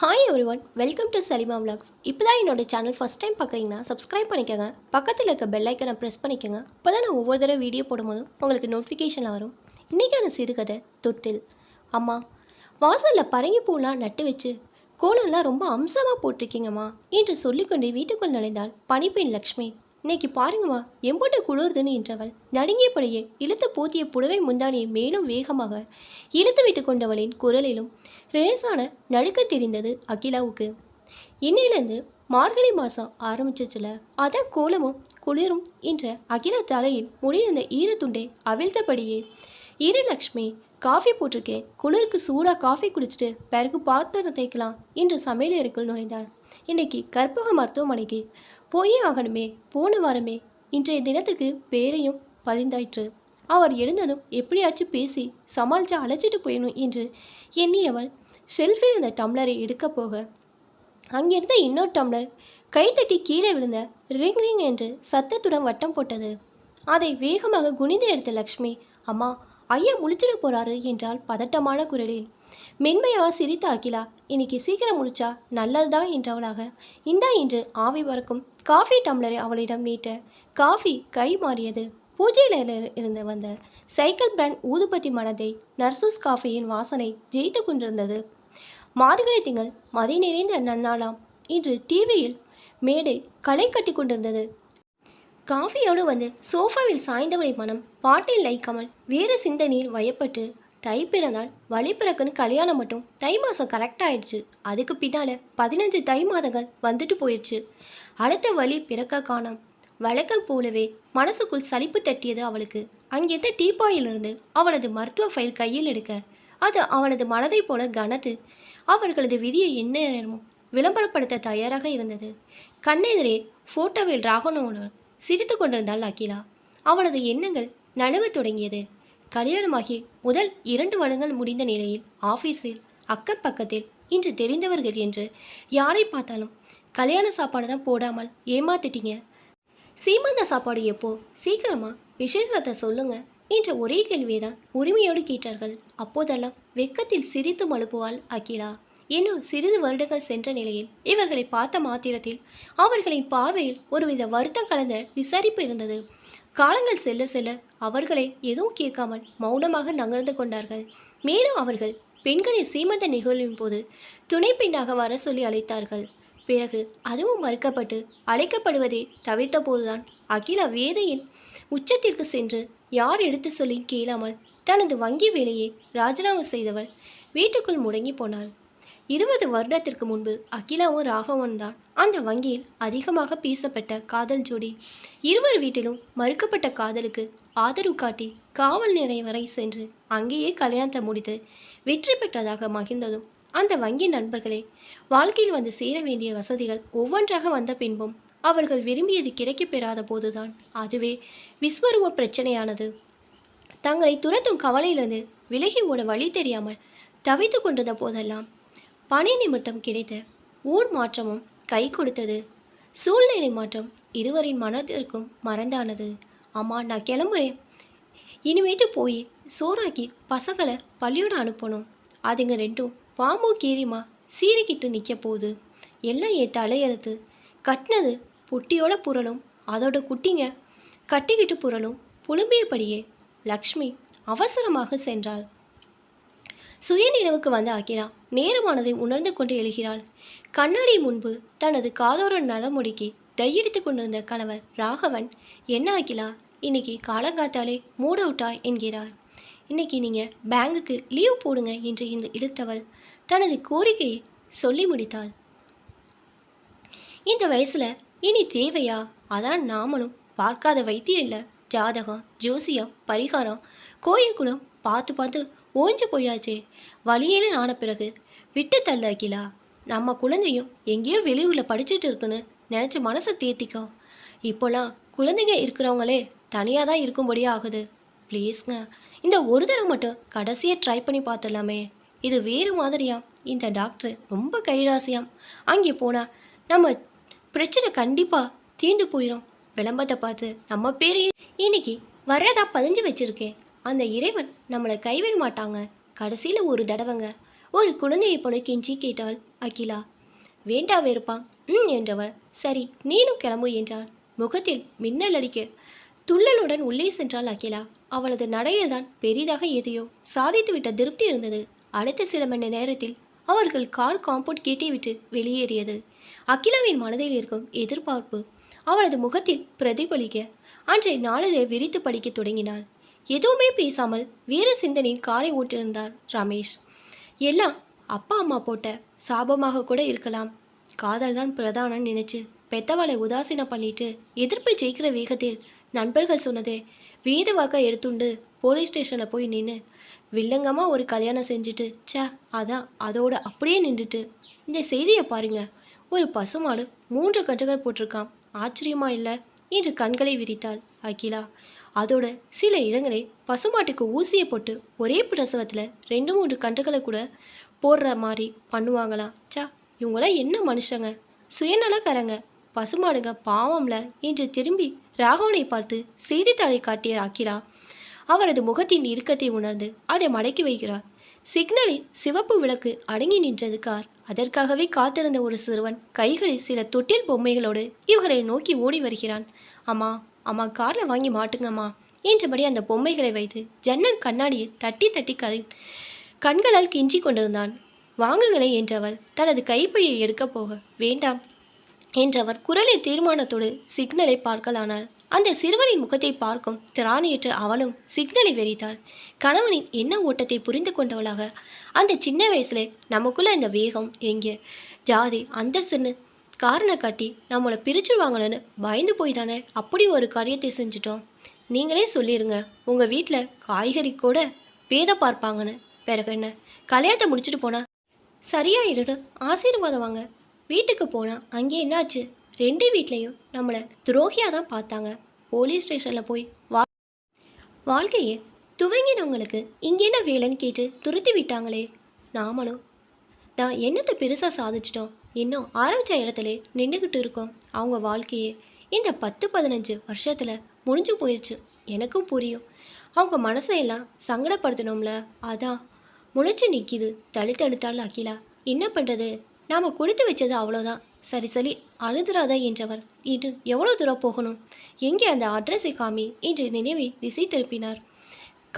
Hi everyone welcome to Salima vlogs. இப்போ தான் என்னோட சேனல் ஃபஸ்ட் டைம் பார்க்குறீங்கன்னா சப்ஸ்கிரைப் பண்ணிக்கோங்க. பக்கத்தில் இருக்க பெல் ஐக்கனை ப்ரெஸ் பண்ணிக்கோங்க. அப்போ தான் நான் ஒவ்வொரு தடவை வீடியோ போடும்போதும் உங்களுக்கு நோட்டிஃபிகேஷனில் வரும். இன்றைக்கான சிறுகதை தொட்டில். அம்மா வாசலில் பரங்கி பூலாம் நட்டு வச்சு கோலம்லாம் ரொம்ப அம்சமாக போட்டிருக்கீங்கம்மா என்று சொல்லிக்கொண்டு வீட்டுக்குள் நுழைந்தால் பனிப்பெண் லக்ஷ்மி. இன்னைக்கு பாருங்கம்மா எம்பட்டு குளிர்துன்னு என்றவள் நடுங்கியபடியே இழுத்து போத்திய புடவை முந்தானியை மேலும் வேகமாக இழுத்து விட்டு கொண்டவளின் குரலிலும் லேசான நடுக்க தெரிந்தது அகிலாவுக்கு. இன்னிலிருந்து மார்கழி மாதம் ஆரம்பிச்சிச்சுல அதான் கோலமும் குளிரும் என்ற அகிலா தலையில் முடியிருந்த ஈரத்துண்டை அவிழ்த்தபடியே இரு லக்ஷ்மி காஃபி போட்டிருக்கேன். குளிருக்கு சூடாக காஃபி குடிச்சிட்டு பிறகு பாத்திரம் தேய்க்கலாம் என்று சமையலறைக்குள் நுழைந்தாள். இன்னைக்கு கற்பக மருத்துவமனைக்கு போயே ஆகணுமே போன வாரமே. இன்றைய தினத்துக்கு பேரையும் பதிந்தாயிற்று. அவர் எழுந்ததும் எப்படியாச்சும் பேசி சமாளித்து அழைச்சிட்டு போயிடணும் என்று எண்ணியவள் ஷெல்ஃபில் இருந்த டம்ளரை எடுக்க போக அங்கிருந்த இன்னொரு டம்ளர் கைத்தட்டி கீழே விழுந்த ரிங் ரிங் என்று சத்தத்துடன் வட்டம் போட்டது. அதை வேகமாக குனிந்து எடுத்த லக்ஷ்மி அம்மா ஐயா முழிச்சிட போறாரு என்றால் பதட்டமான குரலில். மென்மையாக சிரித்த அகிலா இன்னைக்கு சீக்கிரம் முடிச்சா நல்லதுதான் என்றவளாக. இந்தா என்று ஆவி பறக்கும் காஃபி டம்ளரை அவளிடம் நீட்ட காஃபி கை மாறியது. பூஜையில் இருந்து வந்த சைக்கிள் பிராண்ட் ஊதுபத்தி மனதை நர்சூஸ் காஃபியின் வாசனை ஜெயித்து கொண்டிருந்தது. மார்கழி திங்கள் மதி நிறைந்த நன்னாளாம் இன்று டிவியில் மேடை களை கட்டி கொண்டிருந்தது. காஃபியோடு வந்து சோஃபாவில் சாய்ந்தவளை மனம் பாட்டில் லைக்காமல் வேறு சிந்தனையில் வயப்பட்டு தை பிறந்தால் வழி பிறக்குன்னு கல்யாணம் மட்டும் தை மாதம் கரெக்ட் ஆயிடுச்சு. அதுக்கு பின்னால் பதினஞ்சு தை மாதங்கள் வந்துட்டு போயிடுச்சு. அடுத்த வழி பிறக்க காணோம். வழக்கம் போலவே மனசுக்குள் சலிப்பு தட்டியது அவளுக்கு. அங்கிருந்த டீப்பாயிலிருந்து அவளது மருத்துவ ஃபைல் கையில் எடுக்க அது அவளது மனதைப் போல கனத்து அவர்களது விதியை என்ன விளம்பரப்படுத்த தயாராக இருந்தது. கண்ணெதிரே ஃபோட்டோவில் ராகவனோடு சிரித்து கொண்டிருந்தாள் அகிலா. அவளது எண்ணங்கள் நழுவத் தொடங்கியது. கல்யாணமாகி முதல் இரண்டு வருடங்கள் முடிந்த நிலையில் ஆஃபீஸில் அக்கம் பக்கத்தில் இன்று தெரிந்தவர்கள் என்று யாரை பார்த்தாலும் கல்யாண சாப்பாடு தான் போடாமல் ஏமாத்திட்டீங்க. சீமந்த சாப்பாடு எப்போ? சீக்கிரமாக விசேஷத்தை சொல்லுங்க என்ற ஒரே கேள்வியை தான் உரிமையோடு கேட்டார்கள். அப்போதெல்லாம் வெக்கத்தில் சிரித்து மழுப்புவாள் அகிலா. இன்னும் சிறிது வருடங்கள் சென்ற நிலையில் இவர்களை பார்த்த மாத்திரத்தில் அவர்களின் பார்வையில் ஒருவித வருத்தம் கலந்த விசாரிப்பு இருந்தது. காலங்கள் செல்ல செல்ல அவர்களை எதுவும் கேட்காமல் மௌனமாக நகர்ந்து கொண்டார்கள். மேலும் அவர்கள் பெண்களை சீமந்த நிகழ்வின் போது துணை பெண்ணாக வர சொல்லி அழைத்தார்கள். பிறகு அதுவும் மறுக்கப்பட்டு அழைக்கப்படுவதை தவிர்த்த போதுதான் அகிலா வேதையின் உச்சத்திற்கு சென்று யார் எடுத்து சொல்லி கேளாமல் தனது வங்கி வேலையை ராஜினாமா செய்தவள் வீட்டுக்குள் முடங்கி போனாள் இருபது வருடத்திற்கு முன்பு அகிலாவும் ராகவன் தான். அந்த வங்கியில் அதிகமாக பேசப்பட்ட காதல் ஜோடி. இருவர் வீட்டிலும் மறுக்கப்பட்ட காதலுக்கு ஆதரவு காட்டி காவல் நிலையம் வரை சென்று அங்கேயே கல்யாணத்தை முடித்து வெற்றி பெற்றதாக மகிழ்ந்ததும் அந்த வங்கி நண்பர்களே வாழ்க்கையில் வந்து சேர வேண்டிய வசதிகள் ஒவ்வொன்றாக வந்த பின்பும் அவர்கள் விரும்பியது கிடைக்கப் பெறாத போதுதான். அதுவே விஸ்வரூப பிரச்சனையானது. தங்களை துரத்தும் கவலையிலிருந்து விலகி ஓட வழி தெரியாமல் தவித்து கொண்டிருந்த போதெல்லாம் பணி நிமித்தம் கிடைத்த ஊர் மாற்றமும் கை கொடுத்தது. சூழ்நிலை மாற்றம் இருவரின் மனதிற்கும் மறந்தானது. அம்மா நான் கிளம்புறேன். இனிமேட்டு போய் சோறாக்கி பசங்களை பள்ளியோட அனுப்பணும். அதுங்க ரெண்டும் பாம்பு கீரிமா சீறிக்கிட்டு நிற்க போகுது. எல்லாம் என் தலையெழுத்து. கட்டினது புட்டியோட புரளும் அதோட குட்டிங்க கட்டிக்கிட்டு புரளும். புலம்பியபடியே லக்ஷ்மி அவசரமாக சென்றாள். சுயநினைவுக்கு வந்த அகிலா நேரமானதை உணர்ந்து கொண்டு எழுகிறாள். கண்ணாடி முன்பு தனது காதோர நலமுடிக்கு டையடித்து கொண்டிருந்த கணவர் ராகவன் என்ன அகிலா இன்னைக்கு காலங்காத்தாலே மூட விட்டாய் என்கிறார். இன்னைக்கு நீங்கள் பேங்குக்கு லீவ் போடுங்க என்று இந்த இழுத்தவள் தனது கோரிக்கையை சொல்லி முடித்தாள். இந்த வயசில் இனி தேவையா? அதான் நாமளும் பார்க்காத வைத்தியம் இல்லை. ஜாதகம் ஜோசியம் பரிகாரம் கோயில் குளம் பார்த்து பார்த்து ஓஞ்சு போயாச்சே. வழியேன்னு ஆன பிறகு விட்டு தள்ள அகிலா. நம்ம குழந்தையும் எங்கேயோ வெளியூரில் படிச்சுட்டு இருக்குன்னு நினச்சி மனசை தேத்திக்கோ. இப்போலாம் குழந்தைங்க இருக்கிறவங்களே தனியாக தான் இருக்கும்படியே ஆகுது. ப்ளீஸ்ங்க. இந்த ஒரு தடவை மட்டும் கடைசியாக ட்ரை பண்ணி பார்த்துடலாமே. இது வேறு மாதிரியாம் இந்த டாக்டர் ரொம்ப கைராசியாம். அங்கே போனால் நம்ம பிரச்சனை கண்டிப்பாக தீண்டு போயிடும் விளம்பரத்தை பார்த்து நம்ம பேரையே இன்னைக்கு வர்றதா பதிஞ்சு வச்சுருக்கேன். அந்த இறைவன் நம்மளை கைவிட மாட்டாங்க. கடைசியில் ஒரு தடவைங்க. ஒரு குழந்தையை போல கெஞ்சி கேட்டாள் அகிலா. வேண்டா வெறுப்பா ம் என்றவள். சரி நீனும் கிளம்பு என்றாள். முகத்தில் மின்னல் அடிக்க. துள்ளலுடன் உள்ளே சென்றாள் அகிலா. அவளது நடையில்தான் பெரிதாக எதையோ சாதித்துவிட்ட திருப்தி இருந்தது. அடுத்த சில மணி நேரத்தில் அவர்கள் கார் காம்பவுண்ட் கேட்டை விட்டு வெளியேறியது. அகிலாவின் மனதில் இருக்கும் எதிர்பார்ப்பு அவளது முகத்தில் பிரதிபலிக்க. அன்றைய நாளிலே விரித்து படிக்கத் தொடங்கினாள். எதுவுமே பேசாமல் வீர சிந்தனின் காரை ஓட்டியிருந்தார் ரமேஷ். எல்லாம் அப்பா அம்மா போட்ட சாபமாக கூட இருக்கலாம். காதல் தான் பிரதானம் நினைச்சு பெத்தவளை உதாசீனம் பண்ணிட்டு எதிர்ப்பை ஜெயிக்கிற வேகத்தில் நண்பர்கள் சொன்னதே வேத வாக்க எடுத்துண்டு போலீஸ் ஸ்டேஷனில் போய் நின்று வில்லங்கமாக ஒரு கல்யாணம் செஞ்சுட்டு ச்சே அதான் அதோட அப்படியே நின்றுட்டு. இந்த செய்தியை பாருங்க. ஒரு பசுமாடு மூன்று கன்றுகள் போட்டிருக்கான் ஆச்சரியமா இல்லை? என்று கண்களை விரித்தாள் அகிலா. அதோட சில இடங்களில் பசுமாட்டுக்கு ஊசியை போட்டு ஒரே பிரசவத்தில் ரெண்டு மூன்று கன்றுகளை கூட போடுற மாதிரி பண்ணுவாங்களாம் ச்சா இவங்களாம் என்ன மனுஷங்க? சுயநலக்காரங்க. பசுமாடுங்க பாவம்ல என்று திரும்பி ராகவனை பார்த்து செய்தித்தாளை காட்டிய அகிலா அவரது முகத்தின் இறுக்கத்தை உணர்ந்து அதை மடக்கி வைக்கிறார். சிக்னலில் சிவப்பு விளக்கு அடங்கி நின்றது கார். அதற்காகவே காத்திருந்த ஒரு சிறுவன் கைகளில் சில தொட்டில் பொம்மைகளோடு இவர்களை நோக்கி ஓடி வருகிறான். அம்மா அம்மா காரில் வாங்கி மாட்டுங்கம்மா என்றபடி அந்த பொம்மைகளை வைத்து ஜன்னல் கண்ணாடியை தட்டி தட்டி கதை கண்களால் கிஞ்சி கொண்டிருந்தான். வாங்குங்களே என்றவள் தனது கைப்பையை எடுக்கப் போக வேண்டாம் என்றவர் குரலை தீர்மானத்தோடு சிக்னலை பார்க்கலானாள். அந்த சிறுவனின் முகத்தை பார்க்கும் திராணியற்ற அவளும் சிக்னலை வெறித்தாள். கணவனின் என்ன ஓட்டத்தை புரிந்து கொண்டவளாக அந்த சின்ன வயசுல நமக்குள்ள இந்த வேகம் எங்கே? ஜாதி அந்தஸ்துன்னு காரணம் காட்டி நம்மளை பிரிச்சுடுவாங்களேன்னு பயந்து போய் தானே அப்படி ஒரு காரியத்தை செஞ்சுட்டோம். நீங்களே சொல்லிடுங்க உங்கள் வீட்டில் காய்கறி கூட பேதை பார்ப்பாங்கன்னு. பிறகு என்ன? கல்யாணத்தை முடிச்சுட்டு போனா? சரியாயிடு ஆசீர்வாதம் வாங்க. வீட்டுக்கு போனால் அங்கே என்னாச்சு? ரெண்டு வீட்லேயும் நம்மளை துரோகியாக தான் பார்த்தாங்க. போலீஸ் ஸ்டேஷனில் போய் வா வாழ்க்கையை துவங்கினவங்களுக்கு இங்கே என்ன வேலைன்னு கேட்டு துருத்தி விட்டாங்களே. நாமளும் நான் என்னத்தை பெருசாக சாதிச்சிட்டோம்? இன்னும் ஆரம்பித்த இடத்துல நின்றுக்கிட்டு இருக்கோம். அவங்க வாழ்க்கையே இந்த பத்து பதினஞ்சு வருஷத்தில் முடிஞ்சு போயிடுச்சு எனக்கும் புரியும். அவங்க மனசையெல்லாம் சங்கடப்படுத்தணும்ல? அதான். முளைச்சி நிற்கிது தளி தழுத்தாள் அகிலா. என்ன பண்ணுறது நாம் கொடுத்து வச்சது அவ்வளோதான் சரி சரி. அழுதுறாதா என்றவர். இது எவ்வளோ தூரம் போகணும்? எங்கே அந்த அட்ரஸை காமி? என்று நினைவை திசை திருப்பினார்.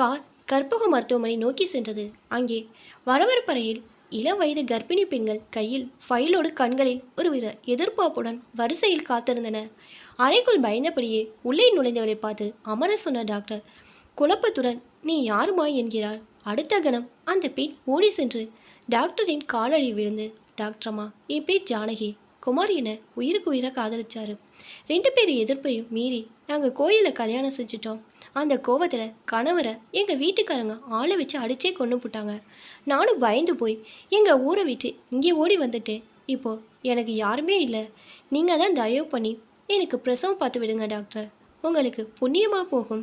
கார் கற்பக மருத்துவமனை நோக்கி சென்றது. அங்கே வரவரப்பறையில் இளம் வயது கர்ப்பிணி பெண்கள் கையில் ஃபைலோடு கண்களில் ஒருவித எதிர்பார்ப்புடன் வரிசையில் காத்திருந்தன. அறைக்குள் பயந்தபடியே உள்ளே நுழைந்தவளை பார்த்து அமர சொன்ன டாக்டர் குழப்பத்துடன் நீ யாருமா என்கிறார் அடுத்த கணம் அந்த பெண் ஓடி சென்று டாக்டரின் காலடி விழுந்து டாக்டரம்மா என் பேர் ஜானகி. குமார் என உயிருக்கு உயிராக காதலிச்சாரு ரெண்டு பேர் எதிர்ப்பையும் மீறி நாங்கள் கோயிலில் கல்யாணம் செஞ்சிட்டோம். அந்த கோவத்தில் கணவரை எங்கள் வீட்டுக்காரங்க ஆளை வச்சு அடிச்சே கொண்டு போட்டாங்க. நானும் பயந்து போய் எங்கள் ஊரை விட்டு இங்கே ஓடி வந்துட்டேன். இப்போது எனக்கு யாருமே இல்லை. நீங்கள் தான் தயவு பண்ணி எனக்கு பிரசவம் பார்த்து விடுங்க டாக்டர். உங்களுக்கு புண்ணியமாக போகும்.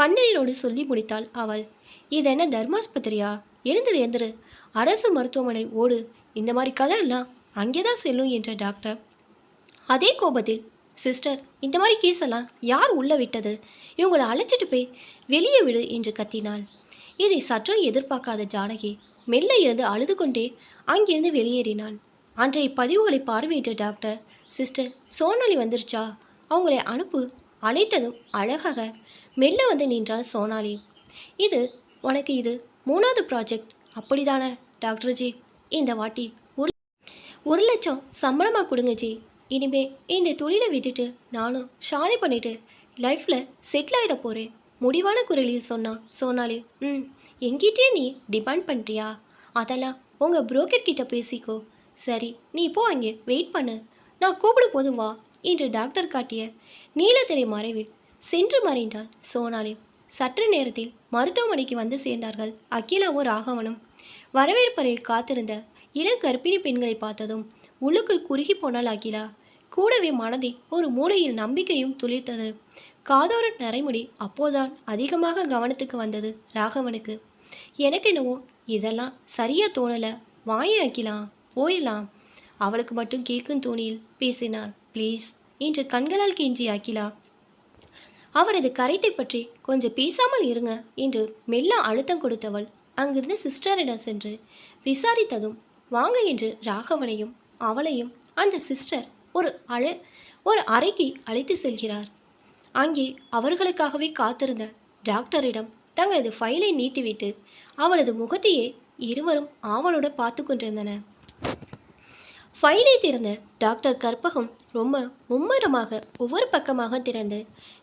கண்ணீரோடு சொல்லி முடித்தாள் அவள். இது என்ன தர்மாஸ்பத்திரியா? எழுந்துரு எழுந்துரு. அரசு மருத்துவமனை ஓடு. இந்த மாதிரி கதை எல்லாம் அங்கே தான் செல்லும் என்ற டாக்டர். அதே கோபத்தில் சிஸ்டர் இந்த மாதிரி கேஸ் எல்லாம் யார் உள்ளே விட்டது? இவங்களை அழைச்சிட்டு போய் வெளியே விடு என்று கத்தினாள். இதை சற்றும் எதிர்பார்க்காத ஜானகி மெல்ல இருந்து அழுது கொண்டே அங்கிருந்து வெளியேறினாள். அன்றைய பதிவுகளை பார்வையிட்ட டாக்டர் சிஸ்டர் சோனாலி வந்துருச்சா? அவங்களை அனுப்பு. அழைத்ததும் அழகாக மெல்ல வந்து நின்றாள் சோனாலி. இது உனக்கு இது மூணாவது ப்ராஜெக்ட் அப்படிதானே டாக்டர்ஜி இந்த வாட்டி ஒரு ஒரு லட்சம் சம்பளமாக கொடுங்க ஜி. இனிமே இந்த தொழிலை விட்டுட்டு நானும் ஷாதி பண்ணிட்டு லைஃப்பில் செட்டில் ஆகிட போகிறேன் முடிவான குரலில் சொன்னா சோனாலி ம் எங்கிட்டே நீ டிமாண்ட் பண்ணுறியா அதெல்லாம் உங்கள் புரோக்கர் கிட்ட பேசிக்கோ. சரி நீ போ அங்கே வெயிட் பண்ணு. நான் கூப்பிடும் போதும் வா என்று டாக்டர் காட்டிய நீலத்திரை மறைவில் சென்று மறைந்தான் சோனாலி. சற்று நேரத்தில் மருத்துவமனைக்கு வந்து சேர்ந்தார்கள் அகிலாவும் ராகவனும். வரவேற்பறையில் காத்திருந்த இளம் கர்ப்பிணி பெண்களை பார்த்ததும் உள்ளுக்குள் குறுகி போனாள் அகிலா கூடவே மனதில் ஒரு மூலையில் நம்பிக்கையும் துளிர்த்தது. காதோர நரைமுடி அப்போதான் அதிகமாக கவனத்துக்கு வந்தது ராகவனுக்கு. எனக்கு என்னவோ இதெல்லாம் சரியா தோணலை. வாயே அகிலா போயிடலாம் அவளுக்கு மட்டும் கேட்கும் தோணியில் பேசினார். ப்ளீஸ் என்று கண்களால் கெஞ்சி அகிலா அவரது கரைத்தை பற்றி கொஞ்சம் பேசாமல் இருங்க என்று மெல்ல அழுத்தம் கொடுத்தவள் அங்கிருந்து சிஸ்டரிடம் சென்று விசாரித்ததும் வாங்க என்று ராகவனையும் அவளையும் அந்த சிஸ்டர் ஒரு அழ ஒரு அறைக்கு அழைத்து செல்கிறார். அங்கே அவர்களுக்காகவே காத்திருந்த டாக்டரிடம் தங்களது ஃபைலை நீட்டிவிட்டு அவளது முகத்தையே இருவரும் ஆவலோடு பார்த்து கொண்டிருந்தனர். ஃபைலை திறந்த டாக்டர் கற்பகம் ரொம்ப மும்மரமாக ஒவ்வொரு பக்கமாக திறந்து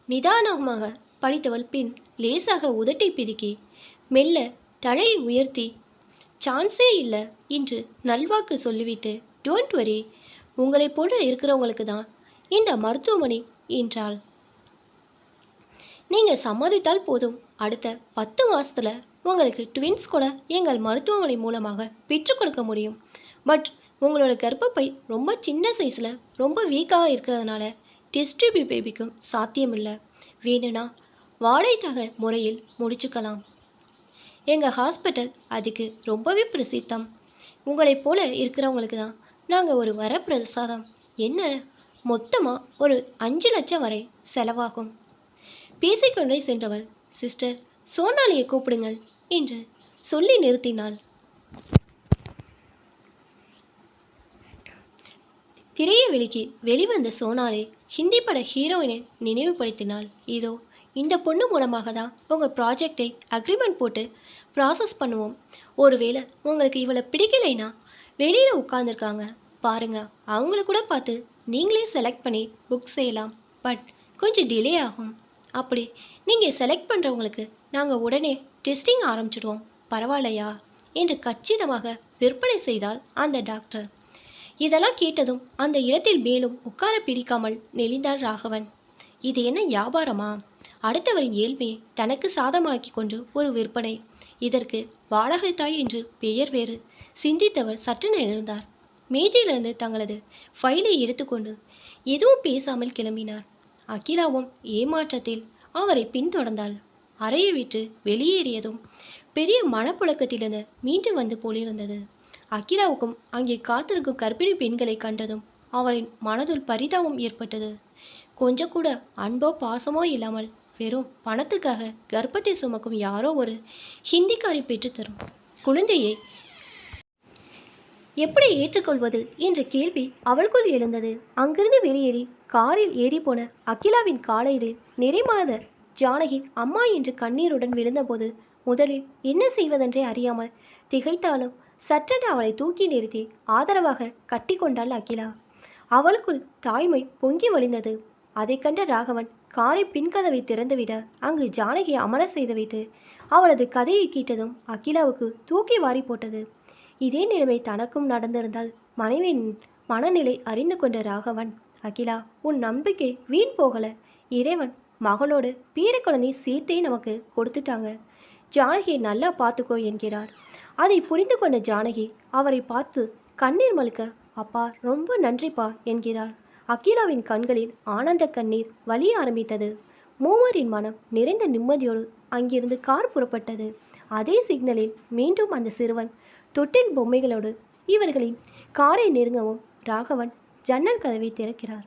நிதானமாக படித்தவள் பின் லேசாக உதட்டை பிதுக்கி மெல்ல தழையை உயர்த்தி சான்ஸே இல்லை இன்று நல்வாக்கு சொல்லிவிட்டு டோன்ட் வரி உங்களை போன்ற இருக்கிறவங்களுக்கு தான் இந்த மருத்துவமனை என்றாள். நீங்கள் சம்மதித்தால் போதும். அடுத்த பத்து மாதத்தில் உங்களுக்கு ட்வின்ஸ் கூட எங்கள் மருத்துவமனை மூலமாக பெற்றுக் கொடுக்க முடியும். பட் உங்களோட கர்ப்பப்பை ரொம்ப சின்ன சைஸில் ரொம்ப வீக்காக இருக்கிறதுனால டெஸ்டிபி பேபிக்கும் சாத்தியமில்லை. வேணும்னா வாடகைத்தக முறையில் முடிச்சுக்கலாம். எங்கள் ஹாஸ்பிட்டல் அதுக்கு ரொம்பவே பிரசித்தம். உங்களைப் போல இருக்கிறவங்களுக்கு தான் நாங்கள் ஒரு வரப்பிரசாதம். என்ன? மொத்தமாக ஒரு அஞ்சு லட்சம் வரை செலவாகும். பேசிக்கொண்டே சென்றவள் சிஸ்டர் சோனாலியை கூப்பிடுங்கள் என்று சொல்லி நிறுத்தினாள். திரைய வெளிக்கு வெளிவந்த சோனாலே ஹிந்தி பட ஹீரோயினை நினைவுபடுத்தினாள். இதோ இந்த பொண்ணு மூலமாக தான் உங்கள் ப்ராஜெக்டை அக்ரிமெண்ட் போட்டு ப்ராசஸ் பண்ணுவோம். ஒருவேளை உங்களுக்கு இவளை பிடிக்கலைன்னா வெளியில் உட்காந்துருக்காங்க பாருங்க அவங்கள கூட பார்த்து நீங்களே செலக்ட் பண்ணி புக் செய்யலாம். பட் கொஞ்சம் டிலே ஆகும். அப்படி நீங்கள் செலக்ட் பண்ணுறவங்களுக்கு நாங்கள் உடனே டெஸ்டிங் ஆரம்பிச்சிடுவோம். பரவாயில்லையா? என்று கச்சிதமாக விற்பனை செய்தால் அந்த டாக்டர் இதெல்லாம் கேட்டதும் அந்த இடத்தில் மேலும் உட்கார பிடிக்காமல் நெளிந்தார் ராகவன். இது என்ன வியாபாரமா? அடுத்தவரின் ஏழ்மையை தனக்கு சாதமாக்கி கொண்டு ஒரு விற்பனை. இதற்கு வாடகை தாய் என்று பெயர் வேறு. சிந்தித்தவர் சற்று நிகழ்ந்தார் மேஜையிலிருந்து தங்களது ஃபைலை எடுத்துக்கொண்டு எதுவும் பேசாமல் கிளம்பினார். அகிலாவும் ஏமாற்றத்தில் அவரை பின்தொடர்ந்தாள். அறையை விட்டு வெளியேறியதும் பெரிய மனப்புழக்கத்திலிருந்து மீண்டும் வந்து போலிருந்தது. அகிலாவுக்கும் அங்கே காத்திருக்கும் கர்ப்பிணி பெண்களை கண்டதும் அவளின் மனதில் பரிதாபம் ஏற்பட்டது. கொஞ்சம் கூட அன்போ பாசமோ இல்லாமல் வெறும் பணத்துக்காக கர்ப்பத்தை சுமக்கும் யாரோ ஒரு ஹிந்திக்காரி பெற்றுத்தரும் குழந்தையை எப்படி ஏற்றுக்கொள்வது என்ற கேள்வி அவளுக்குள் எழுந்தது. அங்கிருந்து வெளியேறி காரில் ஏறி போன அகிலாவின் காலையில் நிறைமாத ஜானகி அம்மா என்று கண்ணீருடன் விழுந்தபோது முதலில் என்ன செய்வதென்றே அறியாமல் திகைத்தாலும் சற்றென்று அவளை தூக்கி நிறுத்தி ஆதரவாக கட்டி கொண்டாள் அகிலா. அவளுக்குள் தாய்மை பொங்கி வழிந்தது. அதை கண்ட ராகவன் காரை பின்கதவை திறந்துவிட அங்கு ஜானகி அமர செய்துவிட்டு அவளது கதையை கேட்டதும் அகிலாவுக்கு தூக்கி வாரி போட்டது. இதே நிலைமை தனக்கும் நடந்திருந்தால் மனைவியின் மனநிலை அறிந்து கொண்ட ராகவன் அகிலா உன் நம்பிக்கை வீண் போகல. இறைவன் மகளோடு பீர குழந்தை சேர்த்தே நமக்கு கொடுத்துட்டாங்க. ஜானகியை நல்லா பார்த்துக்கோ என்கிறார். அதை புரிந்து கொண்ட ஜானகி அவரை பார்த்து கண்ணீர் மழுக்க அப்பா ரொம்ப நன்றிப்பா என்கிறாள் அகிலாவின் கண்களில் ஆனந்த கண்ணீர் வலிய ஆரம்பித்தது. மூவரின் மனம் நிறைந்த நிம்மதியோடு அங்கிருந்து கார் புறப்பட்டது. அதே சிக்னலில் மீண்டும் அந்த சிறுவன் தொட்டில் பொம்மைகளோடு இவர்களின் காரை நெருங்கவும் ராகவன் ஜன்னல் கதவை திறக்கிறார்.